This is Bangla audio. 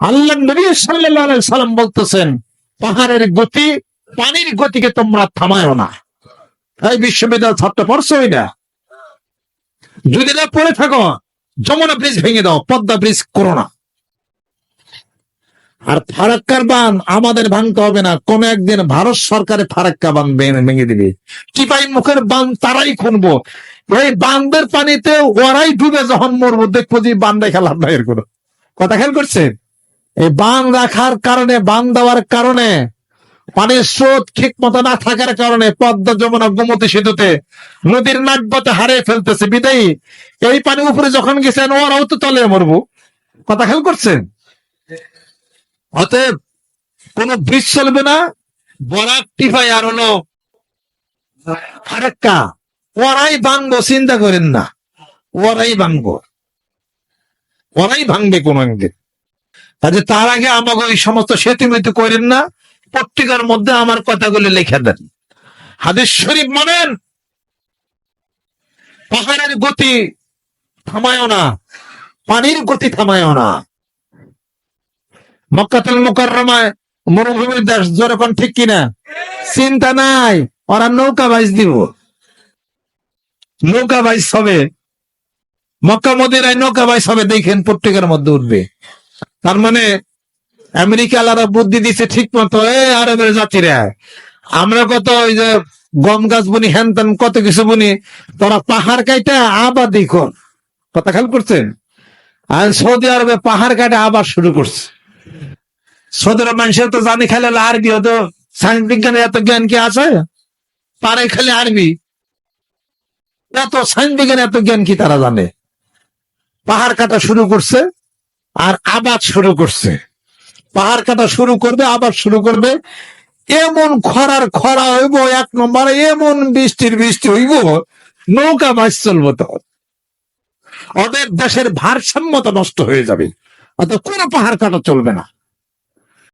আল্লাহ নবী সাল্লাম বলতেছেন, পাহাড়ের গতি, পানির গতিকে তোমরা থামায়ও না। এই বিশ্ববিদ্যালয় ছাত্র পড়ছই না? যদি না পড়ে থাকো, যমুনা ব্রিজ ভেঙে দাও, পদ্মা ব্রিজ করো না। আর ফারাক্কার বান আমাদের ভাঙতে হবে না, কোন একদিন ভারত সরকারের ফারাক্কা বান ভেঙে দিবে। টিপাই মুখের বান তারাই খুনবো। এই বান্ধের পানিতে ওরাই ডুবে যখন মরবো, দেখব যে বান রেখা লাভ এর কোনো। কথা খেয়াল করছেন? এই বান রাখার কারণে, বান দেওয়ার কারণে, পানির স্রোত ঠিক মতো না থাকার কারণে পদ্মা যমুনা গোমতী সেতুতে নদীর নাটবতে হারিয়ে ফেলতেছে বিদায়ী। এই পানি উপরে যখন গেছেন ওরাও তো তলে মরবো। কথা খেয়াল করছেন? অতএব কোন ব্রিজ চলবে না, বরাক টিফাই আর হলো ফারাক্কা ওরাই ভাঙবো, চিন্তা করেন না। ওরাই ভাঙবো। ওরাই ভাঙবে কোন একদিন। কাজে তার আগে আমাকে ওই সমস্ত সেতু মেতু করেন না, পত্রিকার মধ্যে আমার কথাগুলো লিখে দেন। হাদিস শরীফ মানেন, পাহাড়ের গতি থামায়ও না, পানির গতি থামায়ও না। মক্কাতুল মুকাররমায় মরুভূমির দেশ যেরকম ঠিক কিনা? চিন্তা নাই, ওরা নৌকা বাইজ দিব। নৌকা বাইজ হবে, মক্কা মদিনায় নৌকা বাইজ হবে, দেখেন পত্রিকার মধ্যে উঠবে। তার মানে আমেরিকা আলাদা বুদ্ধি দিছে ঠিক মতো, এ আরবের জাতিরা আমরা কত ওই যে গম গাছ বুনি হ্যান ত্যান কত কিছু বুনি, তোরা পাহাড় কাইটা আবাদি কর কথা খেয়াল করছেন? আর সৌদি আরবে পাহাড় কাটা আবার শুরু করছে। সৌদি আরব মানুষের তো জানি খেলে আরবি হতো সায়েন্স বিজ্ঞানের এত জ্ঞান কি আছে? পারে খালি আরবি। এত সায়েন্স বিজ্ঞানের এত জ্ঞান কি তারা জানে? পাহাড় কাটা শুরু করছে। আর আবাদ শুরু করছে। পাহাড় কাটা শুরু করবে আবার শুরু করবে। এমন খরার খরা হইব, এক নম্বরে এমন বৃষ্টির বৃষ্টি হইব, নৌকা মাছ চলবো তো। ওদের দেশের ভারসাম্যতা নষ্ট হয়ে যাবে। অত কোনো পাহাড় কাটা চলবে না।